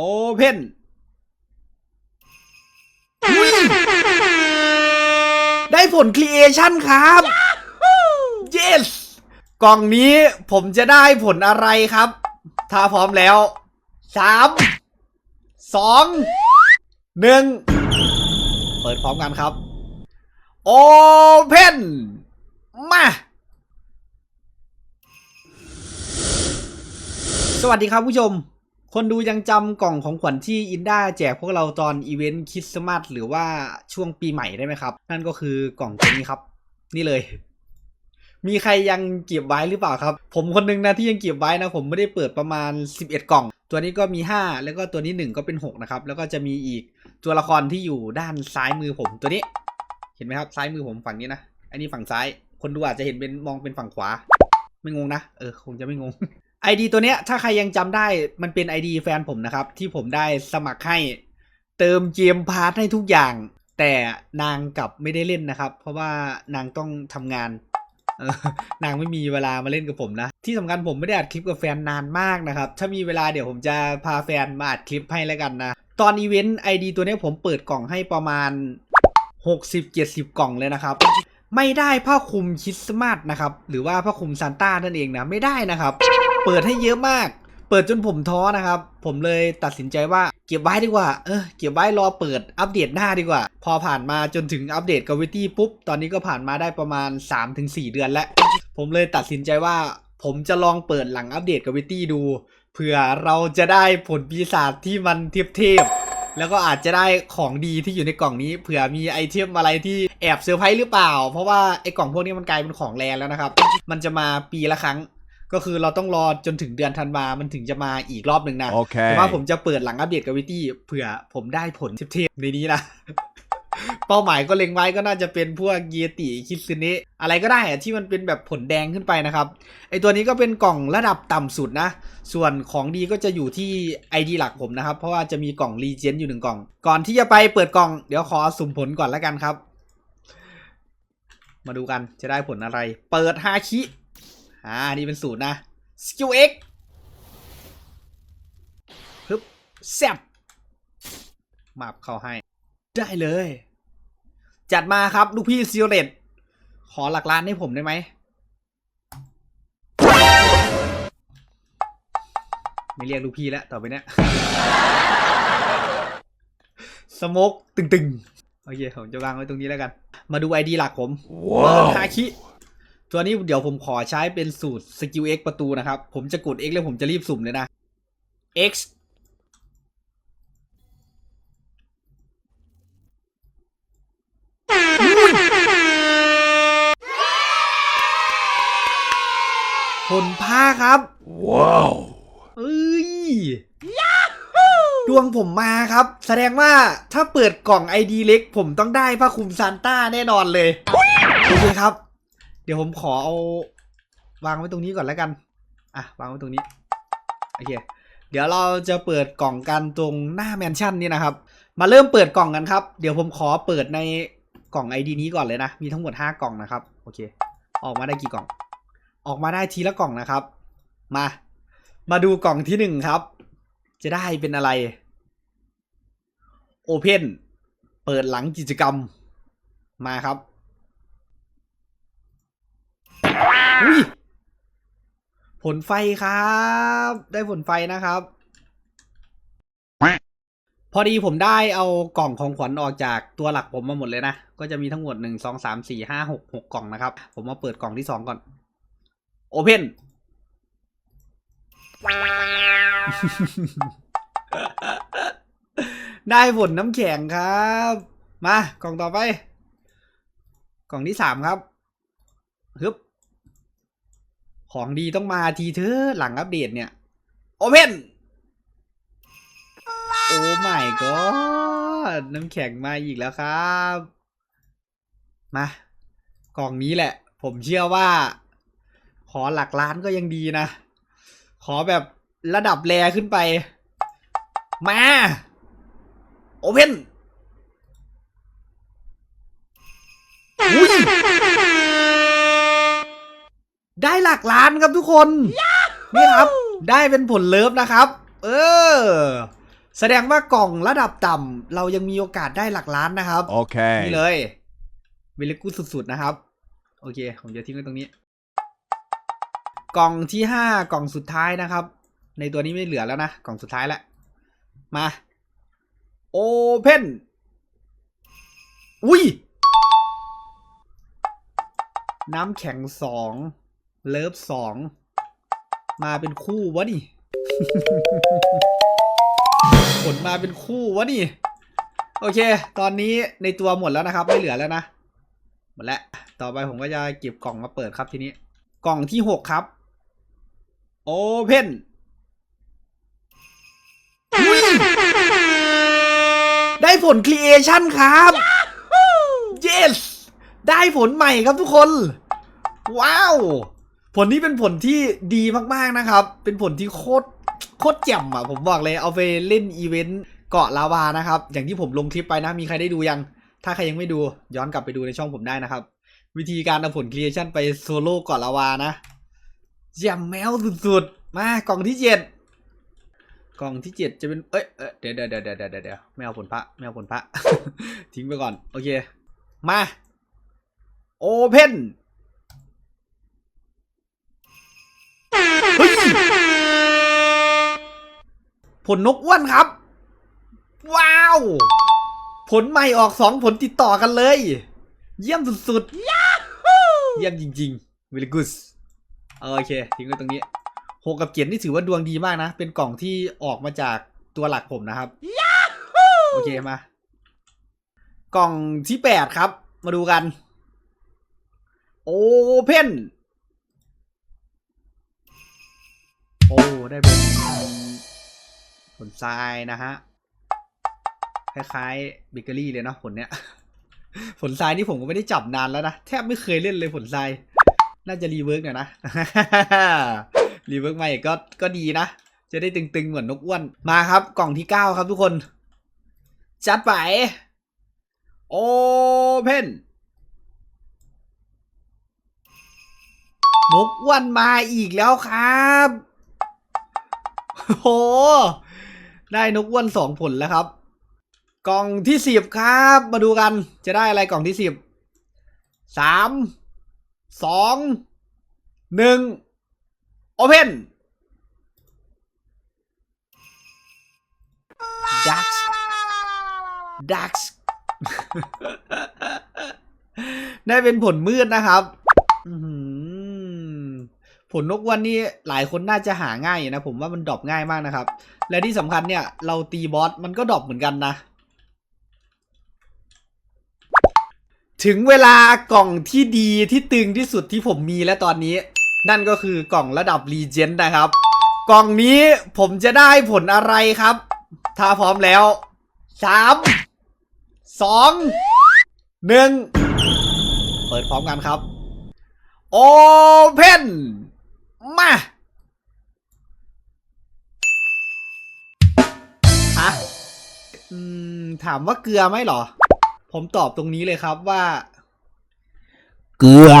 โอเพนได้ผลครีเอชั่นครับ yes กล่องนี้ผมจะได้ผลอะไรครับ ถ้าพร้อมแล้วสามสองหนึ่งเปิดพร้อมกันครับ โอเพนมาสวัสดีครับผู้ชม คนดูยังจำกล่องของขวัญที่อินด้าแจกพวกเราตอนอีเวนต์คริสต์มาสหรือว่าช่วงปีใหม่ได้ไหมครับ นั่นก็คือกล่องตัวนี้ครับ นี่เลย มีใครยังเก็บไว้หรือเปล่าครับ ผมคนหนึงนะที่ยังเก็บไว้นะ ผมไม่ได้เปิดประมาณ 11 กล่อง ตัวนี้ก็มี 5 แล้วก็ตัวนี้ 1 ก็เป็น 6 นะครับ แล้วก็จะมีอีกตัวละครที่อยู่ด้านซ้ายมือผมตัวนี้ เห็นไหมครับซ้ายมือผมฝั่งนี้นะอันนี้ฝั่งซ้าย คนดูอาจจะเห็นเป็นมองเป็นฝั่งขวา ไม่งงนะเออคงจะไม่งง ID ตัวเนี้ยถ้าใครยังจำได้มันเป็น ID แฟนผมนะครับ ที่ผมได้สมัครให้เติมเกมพาร์ทให้ทุกอย่าง แต่นางกลับไม่ได้เล่นนะครับ เพราะว่านางต้องทำงานนางไม่มีเวลามาเล่นกับผมนะ ที่สำคัญผมไม่ได้อัดคลิปกับแฟนนานมากนะครับ ถ้ามีเวลาเดี๋ยวผมจะพาแฟนมาอัดคลิปให้แล้วกันนะ ตอนอีเวนต์ ID ตัวเนี้ยผมเปิดกล่องให้ประมาณ 60-70 กล่องเลยนะครับ ไม่ได้ผ้าคลุมคริสต์มาสนะครับ หรือว่าผ้าคลุมซานต้านั่นเองนะไม่ได้นะครับ เปิดให้เยอะมาก เปิดจนผมท้อนะครับ ผมเลยตัดสินใจว่าเก็บไว้ดีกว่า เออเก็บไว้รอเปิดอัปเดตหน้าดีกว่า พอผ่านมาจนถึงอัปเดตกาวิตี้ปุ๊บ ตอนนี้ก็ผ่านมาได้ประมาณ 3-4 เดือนแล้ว ผมเลยตัดสินใจว่า ผมจะลองเปิดหลังอัปเดตกาวิตี้ดู เผื่อเราจะได้ผลปีศาจที่มันเทพๆ แล้วก็อาจจะได้ของดีที่อยู่ในกล่องนี้เผื่อมีไอเทมอะไรที่แอบเซอร์ไพรส์หรือเปล่า เพราะว่าไอกล่องพวกนี้มันกลายเป็นของแรแล้วนะครับ มันจะมาปีละครั้ง ก็คือเราต้องรอจนถึงเดือนธันวา มันถึงจะมาอีกรอบหนึ่งนะ Okay. แต่ว่าผมจะเปิดหลังอัปเดตกาวิตี้เผื่อผมได้ผลเทพๆในนี้นะ เป้าหมายก็เล็งไว้ก็น่าจะเป็นพวกเกียติคิดซึเนะอะไรก็ได้ที่มันเป็นแบบผลแดงขึ้นไปนะครับไอตัวนี้ก็เป็นกล่องระดับต่ำสุดนะ ส่วนของดีก็จะอยู่ที่ ID หลักผมนะครับ เพราะว่าจะมีกล่องรีเจนอยู่หนึ่งกล่อง ก่อนที่จะไปเปิดกล่องเดี๋ยวขอสุ่มผลก่อนแล้วกันครับ มาดูกันจะได้ผลอะไร เปิดฮาคิอ่านี่เป็นสูตรนะสกิล X ฮึบแซบมาบเข้าให้ ได้เลย จัดมาครับ ลูกพี่ซิเรตขอหลักล้านให้ผมได้ไหม ไม่เรียกลูกพี่แล้วต่อไปเนี้ยสโมกตึงๆ โอเค ผมจะวางไว้ตรงนี้แล้วกัน มาดู ID หลักผมเปิดฮาคิตัวนี้เดี๋ยวผมขอใช้เป็นสูตรสกิล X ประตูนะครับ ผมจะกด X แล้วผมจะรีบสุ่มเลยนะ X ผลผ้าครับ Wow. เอ้ยดวงผมมาครับ แสดงว่าถ้าเปิดกล่องไอดีเล็ก ผมต้องได้ผ้าคลุมซานต้าแน่นอนเลยโอเคครับ เดี๋ยวผมขอเอา วางไว้ตรงนี้ก่อนแล้วกัน อะ วางไว้ตรงนี้โอเคเดี๋ยวเราจะเปิดกล่องกันตรงหน้าแมนชั่นนี่นะครับ มาเริ่มเปิดกล่องกันครับ เดี๋ยวผมขอเปิดในกล่อง ID นี้ก่อนเลยนะ มีทั้งหมด 5 กล่องนะครับ โอเค ออกมาได้กี่กล่อง ออกมาได้ทีละกล่องนะครับ มา มาดูกล่องที่หนึ่งครับ จะได้เป็นอะไร Open เปิดหลังกิจกรรม มาครับอุ้ยผลไฟครับ ได้ผลไฟนะครับ พอดีผมได้เอากล่องของขวัญออกจากตัวหลักผมมาหมดเลยนะ ก็จะมีทั้งหมดหนึ่งสองสามสี่ห้าหกหกกล่องนะครับ ผมมาเปิดกล่องที่สองก่อน Open ได้ผลน้ำแข็งครับ มากล่องต่อไป กล่องที่สามครับฮึบของดีต้องมาทีเธอหลังอัปเดตเนี่ย โอเพนโอ้ my god น้ำแข็งมาอีกแล้วครับ มา กล่องนี้แหละ ผมเชื่อว่า ขอหลักล้านก็ยังดีนะ ขอแบบระดับแรขึ้นไป มา โอเพนได้หลักล้านครับทุกคน นี่ครับ ได้เป็นผลเลิฟนะครับ เออ แสดงว่ากล่องระดับต่ำเรายังมีโอกาสได้หลักล้านนะครับ Okay. นี่เลย เวลกูสุดๆนะครับ โอเค ผมจะทิ้งไว้ตรงนี้ กล่องที่ห้ากล่องสุดท้ายนะครับ ในตัวนี้ไม่เหลือแล้วนะ กล่องสุดท้ายแล้วมาโอเพนอุ้ย น้ำแข็งสองเลิฟสองมาเป็นคู่วะนี่ผลมาเป็นคู่วะนี่ โอเค ตอนนี้ในตัวหมดแล้วนะครับ ไม่เหลือแล้วนะ หมดแล้ว ต่อไปผมก็จะเก็บกล่องมาเปิดครับทีนี้ กล่องที่หกครับ โอเพนได้ผล Creation ครับ yes ได้ผลใหม่ครับทุกคน ว้าว ผลนี้เป็นผลที่ดีมากๆนะครับ เป็นผลที่โคตรโคตรแจ่มอะ ผมบอกเลยเอาไปเล่นอีเวนต์เกาะลาวานะครับ อย่างที่ผมลงคลิปไปนะ มีใครได้ดูยัง ถ้าใครยังไม่ดูย้อนกลับไปดูในช่องผมได้นะครับ วิธีการเอาผลครีเอชันไปโซโล่เกาะลาวานะ แจ่มแมวสุดๆ มากล่องที่เจ็ดกล่องที่เจ็ดจะเป็น เอ้ยเอ้ยเดี๋ยวเดี๋ยวเดี๋ยวเดี๋ยวเดี๋ยวเดี๋ยวไม่เอาผลพระไม่เอาผลพระ ทิ้งไปก่อน โอเค มาโอเพนเฮ้ยผลนกอ้วนครับ ว้าว ผลใหม่ออกสองผลติดต่อกันเลย เยี่ยมสุดๆ เยี่ยมจริงๆ very good โอเคทิ้งไว้ตรงนี้หกกับเกียรตินี่ถือว่าดวงดีมากนะ เป็นกล่องที่ออกมาจากตัวหลักผมนะครับโอเคมากล่องที่แปดครับ มาดูกัน โอเพนโอ้ได้เป็นผลทรายนะฮะคล้ายๆเบเกอรี่เลยเนาะผลเนี้ย ผลทรายนี่ผมก็ไม่ได้จับนานแล้วนะ แทบไม่เคยเล่นเลยผลทราย น่าจะรีเวิร์กหน่อยนะ รีเวิร์กใหม่ก็ก็ดีนะ จะได้ตึงๆ เหมือนนกอ้วน มาครับ กล่องที่เก้าครับทุกคน จัดไป โอเพนนกอ้วนมาอีกแล้วครับโอ้โหได้นกอ้วนสองผลแล้วครับ กล่องที่สิบครับ มาดูกัน จะได้อะไรกล่องที่สิบสาม สองหนึ่งโอเพนดักส์ดักส์ได้เป็นผลมืดนะครับผลนกวันนี่หลายคนน่าจะหาง่ายนะ ผมว่ามันดรอปง่ายมากนะครับ และที่สำคัญเนี่ย เราตีบอสมันก็ดรอปเหมือนกันนะ ถึงเวลากล่องที่ดีที่ตึงที่สุดที่ผมมีและตอนนี้ นั่นก็คือกล่องระดับรีเจนนะครับ กล่องนี้ผมจะได้ผลอะไรครับ ถ้าพร้อมแล้วสามสองหนึ่งเปิดพร้อมกันครับโอเพนมาฮะถามว่าเกลือไหมหรอ ผมตอบตรงนี้เลยครับว่า เกลือ